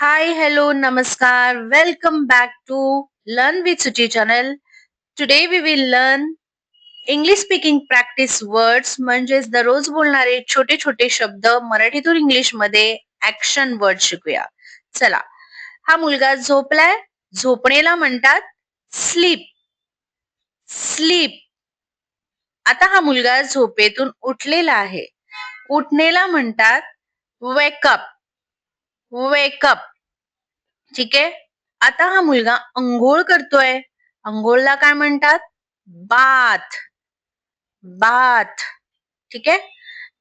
Hi, hello, namaskar. Welcome back to Learn with Suchi channel. Today we will learn English speaking practice words म्हणजेच दररोज बोलणारे छोटे छोटे शब्द मराठीतून इंग्लिशमध्ये ऍक्शन वर्ड शिकूया. चला हा मुलगा झोपलाय झोपणेला म्हणतात स्लीप स्लीप आता हा मुलगा झोपेतून उठलेला आहे. उठणेला म्हणतात वेकअप वेकअप ठीक आहे? आता हा मुलगा अंघोळ करतोय. अंघोळला काय म्हणतात? बाथ. बाथ. ठीक आहे?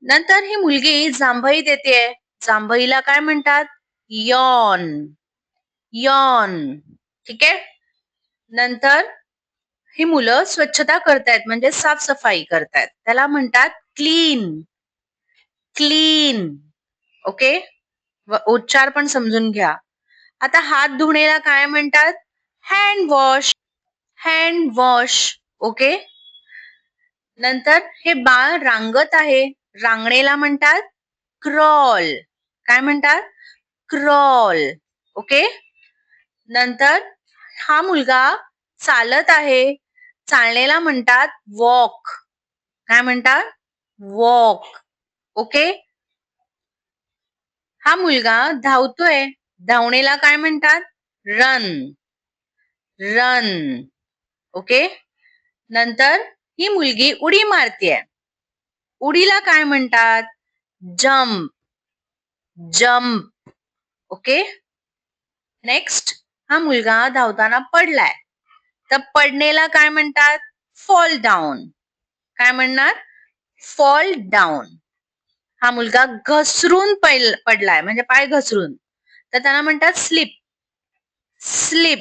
नंतर ही मुलगी जांभई देते. जांभईला काय म्हणतात? यॉन. यॉन. ठीक आहे? नंतर ही मुलं स्वच्छता करतायत म्हणजे साफसफाई करतायत. त्याला म्हणतात क्लीन. क्लीन. ओके? उच्चार पण समजून घ्या. आता हात धुण्याला काय म्हणतात? Hand wash hand wash okay नंतर हे बाळ रांगत आहे. रांगणेला म्हणतात क्रॉल काय म्हणतात? क्रॉल ओके नंतर हा मुलगा चालत आहे. चालणेला म्हणतात वॉक काय म्हणतात? वॉक ओके हा मुलगा धावतोय. धावणेला काय म्हणतात? रन रन ओके नंतर ही मुलगी उडी मारतीये. उडीला काय म्हणतात? जम्प जम्प ओके नेक्स्ट हा मुलगा धावताना पडलाय. तर पडणेला काय म्हणतात? फॉल डाऊन काय म्हणणार? फॉल डाऊन हा मुलगा घसरून पडलाय. म्हणजे पाय घसरून. तर त्यांना म्हणतात स्लिप. स्लिप.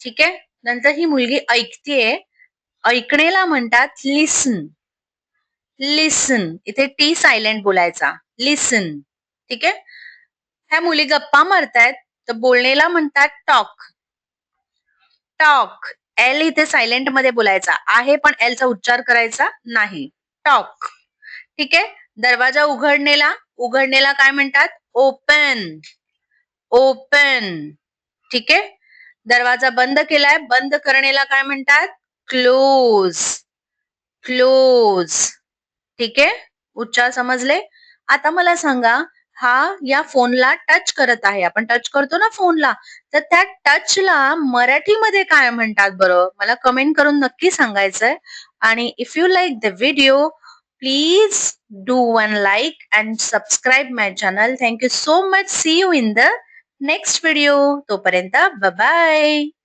ठीक? आहे नंतर ही मुलगी ऐकतेय. ऐकणेला म्हणतात लिसन. लिसन. इथे टी सायलेंट बोलायचा. लिसन. ठीक? आहे ह्या मुली गप्पा मारतायत तर बोलणेला म्हणतात टॉक. टॉक. एल इथे सायलेंटमध्ये बोलायचा. आहे पण एल चा उच्चार करायचा नाही. टॉक. ठीक? आहे दरवाजा उघडणेला. उघडणेला काय म्हणतात? ओपन ओपन ठीक आहे? दरवाजा बंद केलाय. बंद करणेला काय म्हणतात? क्लोज क्लोज ठीक आहे? उच्चार समजले? आता मला सांगा हा या फोनला टच करत आहे. आपण टच करतो ना फोनला? तर त्या टचला मराठीमध्ये काय म्हणतात बरं? मला कमेंट करून नक्की सांगायचंय. आणि if you like the video please do one like and subscribe my channel. Thank you so much. See you in the next video. Toparenta. Bye-bye.